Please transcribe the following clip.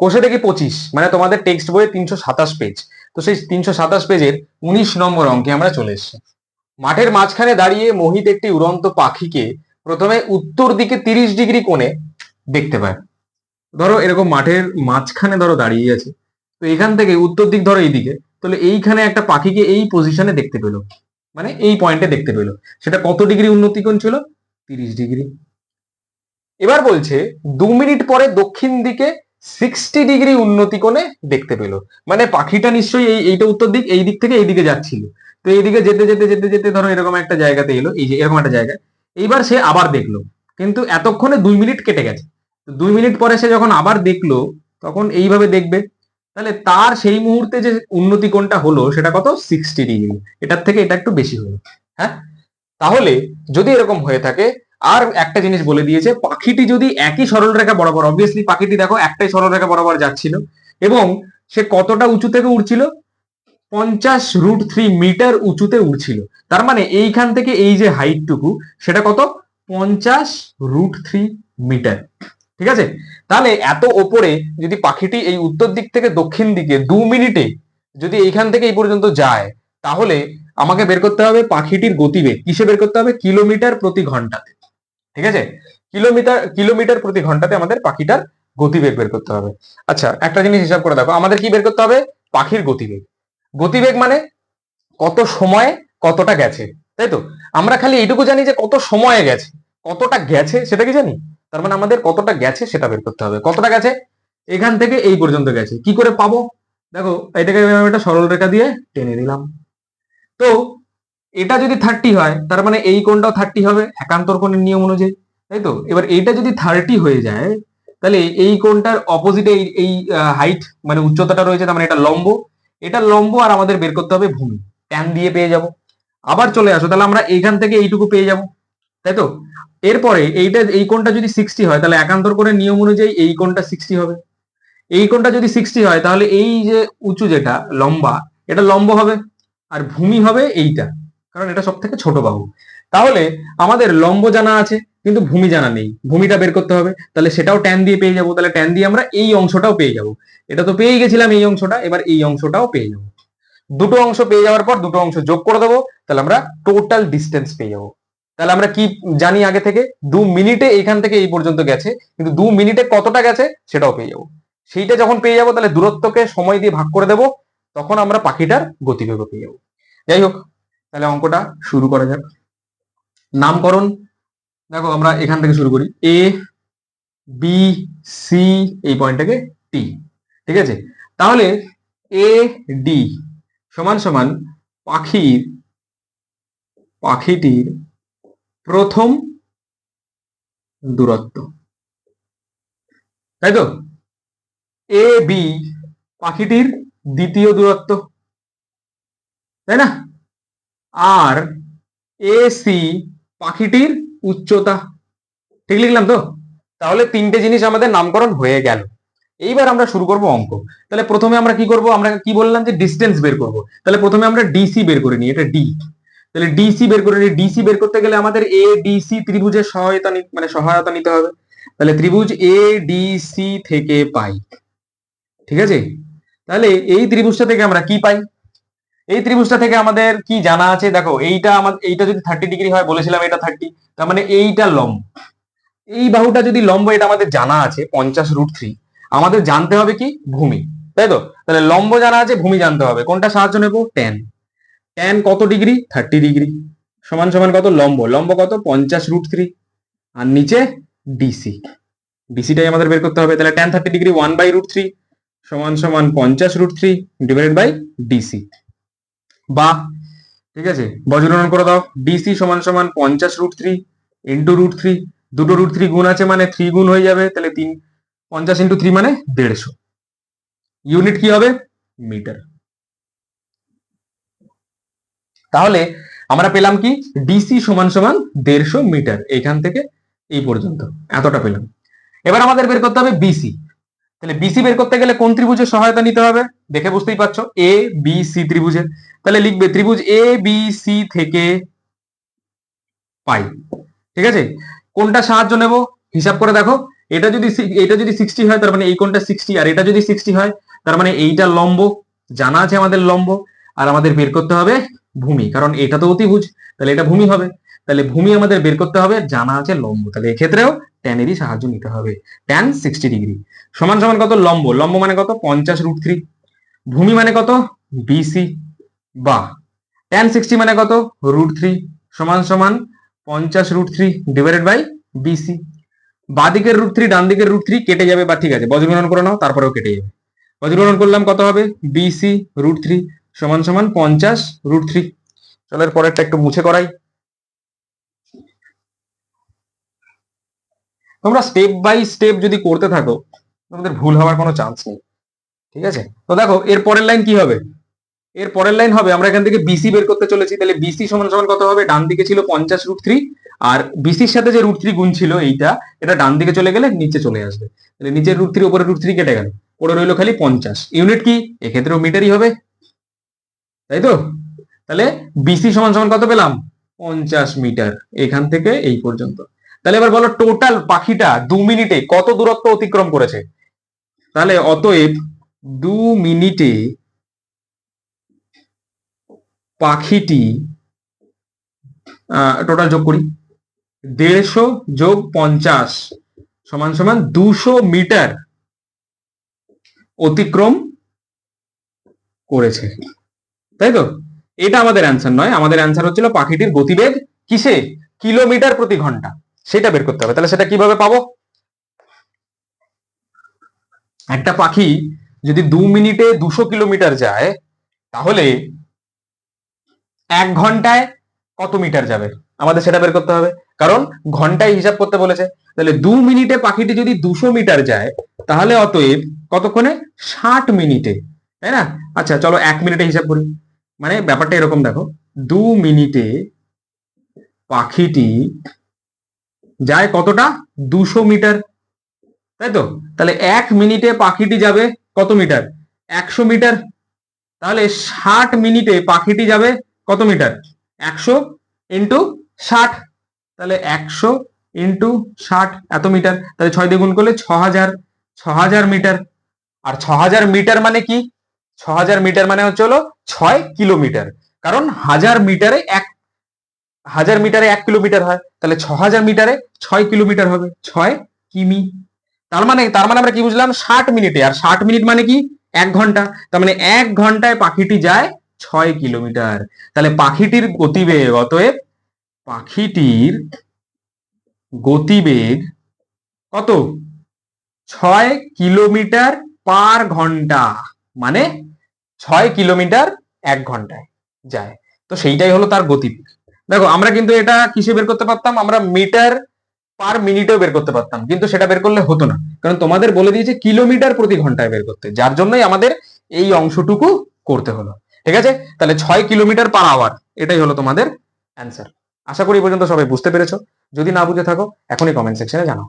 কোষে দেখি পঁচিশ মানে তোমাদের টেক্সট বইয়ে তিনশো সাতাশ পেজ তো সেই তিনশো সাতাশ পেজের উনিশ নম্বর অঙ্কে আমরা চলে এসেছি। মাঠের মাঝখানে দাঁড়িয়ে মোহিত একটি উড়ন্ত পাখিকে প্রথমে উত্তর দিকে তিরিশ ডিগ্রি কোণে দেখতে পায়। ধরো এরকম মাঠের মাঝখানে ধরো দাঁড়িয়ে আছে। তো এখান থেকে উত্তর দিক ধরো এইদিকে, তাহলে এইখানে একটা পাখিকে এই পজিশনে দেখতে পেল। মানে এই পয়েন্টে দেখতে পেল। সেটা কত ডিগ্রি উন্নতিকোণ ছিল? তিরিশ ডিগ্রি। এবার বলছে, দু মিনিট পরে দক্ষিণ দিকে সিক্সটি ডিগ্রি উন্নতি কোণে দেখতে পেল। মানে পাখিটা নিশ্চয়ই এই, এইটা উত্তর দিক, এই দিক থেকে এইদিকে যাচ্ছিল। তো এইদিকে যেতে যেতে যেতে যেতে ধরো এরকম একটা জায়গাতে এলো, এই যে এরকম একটা জায়গা। এইবার সে আবার দেখল। কিন্তু এতক্ষণে দুই মিনিট কেটে গেছে। দুই মিনিট পরে সে যখন আবার দেখল, তখন এইভাবে দেখবে। তাহলে তার সেই মুহূর্তে যে উন্নতি কোণটা হলো, সেটা কত? সিক্সটি ডিগ্রি এটার থেকে এটা একটু বেশি হলো। হ্যাঁ? তাহলে যদি এরকম হয়ে থাকে আর একটা জিনিস বলে দিয়েছে, পাখিটি যদি একই সরলরেখা বরাবর অবভিয়াসলি পাখিটি দেখো একটাই সরলরেখা বরাবর যাচ্ছিল, এবং সে কতটা উঁচু থেকে উঠছিল পঞ্চাশ রুট থ্রি মিটার উঁচুতে উঠছিল তার মানে এইখান থেকে এই যে হাইটটুকু সেটা কত? পঞ্চাশ রুট থ্রি মিটার ঠিক আছে? তাহলে এত ওপরে যদি পাখিটি এই উত্তর দিক থেকে দক্ষিণ দিকে দু মিনিটে যদি এইখান থেকে এই পর্যন্ত যায়, তাহলে আমাকে বের করতে হবে পাখিটির গতিবেগ। কিসে বের করতে হবে? কিলোমিটার প্রতি ঘন্টাতে। ঠিক আছে? কিলোমিটার কিলোমিটার প্রতি ঘন্টাতে আমাদের পাখিটার গতিবেগ বের করতে হবে। আচ্ছা একটা জিনিস হিসাব করে দেখো, আমাদের কি বের করতে হবে? পাখির গতিবেগ। গতিবেগ মানে কত সময়ে কতটা গেছে, তাই তো? আমরা খালি এইটুকু জানি যে কত সময়ে গেছে। কতটা গেছে সেটা কি জানি? তার মানে আমাদের কতটা গেছে সেটা বের করতে হবে। কতটা গেছে? এখান থেকে এই পর্যন্ত গেছে। কি করে পাবো? দেখো, এটাকে একটা সরল রেখা দিয়ে টেনে দিলাম তো এটা যদি থার্টি হয়, তার মানে এই কোণটাও থার্টি হবে, একান্তর কোণের নিয়ম অনুযায়ী, তাই তো? এবার এইটা যদি থার্টি হয়ে যায়, তাহলে এই কোণটার অপোজিটে এই হাইট মানে উচ্চতাটা রয়েছে, তার মানে এটা লম্ব এটা লম্ব আর আমাদের বের করতে হবে ভূমি। ট্যান দিয়ে পেয়ে যাব। আবার চলে আসো, তাহলে আমরা এইখান থেকে এইটুকু পেয়ে যাব, তাই তো? এরপরে এইটা, এই কোণটা যদি সিক্সটি হয়, তাহলে একান্তর কোণের নিয়ম অনুযায়ী এই কোণটা সিক্সটি হবে। এই কোণটা যদি সিক্সটি হয়, তাহলে এই যে উঁচু যেটা, লম্বা, এটা লম্ব হবে, আর ভূমি হবে এইটা। কারণ এটা সব থেকে ছোট বাহু। তাহলে আমাদের লম্ব জানা আছে, কিন্তু ভূমি জানা নেই। ভূমিটা বের করতে হবে, তাহলে সেটাও ট্যান দিয়ে পেয়ে যাব। তাহলে ট্যান দিয়ে আমরা এই অংশটাও পেয়ে যাব। এটা তো পেয়ে গেছিলাম এই অংশটা, এবার এই অংশটাও পেয়ে যাব। দুটো অংশ পেয়ে যাওয়ার পর দুটো অংশ যোগ করে দেবো, তাহলে আমরা টোটাল ডিস্টেন্স পেয়ে যাব। তাহলে আমরা কি জানি আগে থেকে? দু মিনিটে এখান থেকে এই পর্যন্ত গেছে, কিন্তু দু মিনিটে কতটা গেছে সেটাও পেয়ে যাব। সেইটা যখন পেয়ে যাব, তাহলে দূরত্বকে সময় দিয়ে ভাগ করে দেবো, তখন আমরা পাখিটার গতিবেগও পেয়ে যাব। যাই হোক তাহলে অঙ্কটা শুরু করা যাক। নামকরণ, দেখো আমরা এখান থেকে শুরু করি। এ বি সি এই পয়েন্টটাকে টি ঠিক আছে? তাহলে এ ডি সমান সমান পাখির, পাখিটির প্রথম দূরত্ব। তাই তো? এ বি পাখিটির দ্বিতীয় দূরত্ব। তাই না? আর এ সি পাখিটির উচ্চতা। ঠিক লিখলাম তো? তাহলে তিনটে জিনিস আমাদের নামকরণ হয়ে গেল। এইবার আমরা শুরু করব অঙ্ক। তাহলে প্রথমে আমরা কি করব? আমরা কি বললাম যে ডিস্টেন্স বের করব। তাহলে প্রথমে আমরা ডিসি বের করে নিই, এটা ডি তাহলে ডিসি বের করে নিই। ডিসি বের করতে গেলে আমাদের এ ডিসি ত্রিভুজের সহায়তা মানে সহায়তা নিতে হবে। তাহলে ত্রিভুজ এ ডিসি থেকে পাই। ঠিক আছে? তাহলে এই ত্রিভুজটা থেকে আমরা কি পাই? এই ত্রিভুজটা থেকে আমাদের কি জানা আছে? দেখো, এইটা আমাদের এইটা যদি থার্টি ডিগ্রি হয়, বলেছিলাম এটা থার্টি তার মানে এইটা লম্ব। এই বাহুটা যদি লম্ব, এটা আমাদের জানা আছে, পঞ্চাশ রুট থ্রি আমাদের জানতে হবে কি? ভূমি। তাই তো? তাহলে লম্ব জানা আছে, ভূমি জানতে হবে। কোনটা সাহায্য নেব? টেন টেন কত ডিগ্রি থার্টি ডিগ্রি সমান সমান কত? লম্ব। লম্ব কত? পঞ্চাশ রুট থ্রি আর নিচে ডিসি ডিসিটাই আমাদের বের করতে হবে। তাহলে ten thirty degree one by root three সমান সমান পঞ্চাশ root three divided by DC বা, ঠিক আছে? বজ্রনন করে দাও। ডিসি সমান সমান পঞ্চাশ root three into root three দুটো রুট থ্রি গুণ আছে মানে থ্রি গুণ হয়ে যাবে। তাহলে তিন, পঞ্চাশ ইন্টু থ্রি মানে দেড়শো। ইউনিট কি হবে? মিটার তাহলে আমরা পেলাম কি? ডিসি সমান সমান দেড়শো মিটার এইখান থেকে এই পর্যন্ত। এতটা পেলাম। এবার আমাদের বের করতে হবে বিসি তাহলে বিসি বের করতে গেলে কোন ত্রিভুজের সহায়তা নিতে হবে? দেখে বুঝতেই পারছ এ বি সি ত্রিভুজের। তাহলে লিখবে ত্রিভুজ এ বি সি থেকে পাই। ঠিক আছে? কোনটা সাহায্য নেব? হিসাব করে দেখো। এটা যদি এটা যদি সিক্সটি হয়, তার মানে এই কোণটা সিক্সটি আর এটা যদি সিক্সটি হয়, তার মানে এইটা লম্ব। জানা আছে আমাদের লম্ব, আর আমাদের বের করতে হবে ভূমি, কারণ এটা তো অতিভুজ, তাহলে এটা ভূমি হবে। তাহলে ভূমি আমাদের বের করতে হবে, জানা আছে লম্ব। তাহলে এক্ষেত্রেও ট্যানেরই সাহায্য নিতে হবে। ট্যান সিক্সটি ডিগ্রি সমান সমান কত? লম্ব। লম্ব মানে কত? পঞ্চাশ রুট থ্রি ভূমি মানে কত? বিসি বা ট্যান সিক্সটি মানে কত? রুট থ্রি সমান সমান পঞ্চাশ root three divided by BC বাদিকের root three ডান দিকের রুট থ্রি কেটে যাবে, বা ঠিক আছে, বজ্রগ্রহণ করে নাও, তারপরেও কেটে যাবে। বজ্রগ্রহণ করলাম কত হবে? বিসি রুট থ্রি সমান সমান পঞ্চাশ রুট থ্রি চলো এর পরেরটা একটু মুছে করাই। তোমরা স্টেপ বাই স্টেপ যদি করতে থাকো, তোমাদের ভুল হওয়ার কোনো চান্স নেই। ঠিক আছে? তো দেখো, এর পরের লাইন কি হবে? এর পরের লাইন হবে, আমরা এখান থেকে বিসি বের করতে চলেছি। তাহলে বিসি সমান সমান কত হবে? ডান দিকে ছিল পঞ্চাশ রুট থ্রি আর বিসির সাথে যে রুট থ্রি গুণ ছিল এইটা, এটা ডান দিকে চলে গেলে নিচে চলে আসবে। তাহলে নিচের রুট থ্রি উপরে রুট থ্রি কেটে গেল। পড়ে রইল খালি পঞ্চাশ। ইউনিট কি? এক্ষেত্রেও মিটারই হবে। তাই তো? তাহলে বিসি সমান সমান কত পেলাম? পঞ্চাশ মিটার এখান থেকে এই পর্যন্ত। তাহলে এবার বলো টোটাল পাখিটা দু মিনিটে কত দূরত্ব অতিক্রম করেছে? তাহলে অতএব দু মিনিটে পাখিটি টোটাল যোগ করি। দেড়শো যোগ পঞ্চাশ সমান সমান দুশো মিটার অতিক্রম করেছে। তাই তো? এটা আমাদের অ্যান্সার নয়। আমাদের অ্যান্সার হচ্ছিল পাখিটির গতিবেগ কিসে? কিলোমিটার প্রতি ঘণ্টা। সেটা বের করতে হবে। তাহলে সেটা কীভাবে পাবো? একটা পাখি যদি দু মিনিটে দুশো কিলোমিটার যায়, তাহলে এক ঘন্টায় কত মিটার যাবে? আমাদের সেটা বের করতে হবে। কারণ ঘন্টায় হিসাব করতে বলেছে। তাহলে দু মিনিটে পাখিটি যদি দুশো মিটার যায়, তাহলে অতএব কতক্ষণে? ষাট মিনিটে। তাই না? আচ্ছা চলো এক মিনিটে হিসাব করি। মানে ব্যাপারটা এরকম দেখো। দু মিনিটে পাখিটি যায় কতটা? দুশো মিটার। তাই তো? তাহলে এক মিনিটে পাখিটি যাবে কত মিটার? একশো মিটার। তাহলে ষাট মিনিটে পাখিটি যাবে কত মিটার? একশো ইন্টু ষাট। তাহলে একশো ইন্টু ষাট, এত মিটার। তাহলে ছয় দিয়ে করলে ছ হাজার ছ হাজার মিটার। আর ছ হাজার মিটার মানে কি? ছ হাজার মিটার মানে হচ্ছে হলো ছয় কিলোমিটার। কারণ হাজার মিটারে এক হাজার মিটারে এক কিলোমিটার হয়, তাহলে ছ হাজার মিটারে ছয় কিলোমিটার হবে। ছয় কিমি। তার মানে তার মানে আমরা কি বুঝলাম? ষাট মিনিটে। আর ষাট মিনিট মানে কি? এক ঘণ্টা। তার মানে এক ঘন্টায় পাখিটি যায় ছয় কিলোমিটার। তাহলে পাখিটির গতিবেগ, অতএব পাখিটির গতিবেগ কত? ছয় কিলোমিটার পার ঘণ্টা। মানে ছয় কিলোমিটার এক ঘন্টায় যায়। তো সেইটাই হলো তার গতিবেগ। দেখো, আমরা কিন্তু এটা কিসে বের করতে পারতাম? আমরা মিটার পার মিনিটেও বের করতে পারতাম, কিন্তু সেটা বের করলে হতো না। কারণ তোমাদের বলে দিয়েছে কিলোমিটার প্রতি ঘন্টায় বের করতে, যার জন্যই আমাদের এই অংশটুকু করতে হলো। ঠিক আছে? তাহলে ছয় কিলোমিটার পার আওয়ার, এটাই হলো তোমাদের অ্যান্সার আশা করি পর্যন্ত সবাই বুঝতে পেরেছ। যদি না বুঝে থাকো, এখনই কমেন্ট সেকশনে জানাও।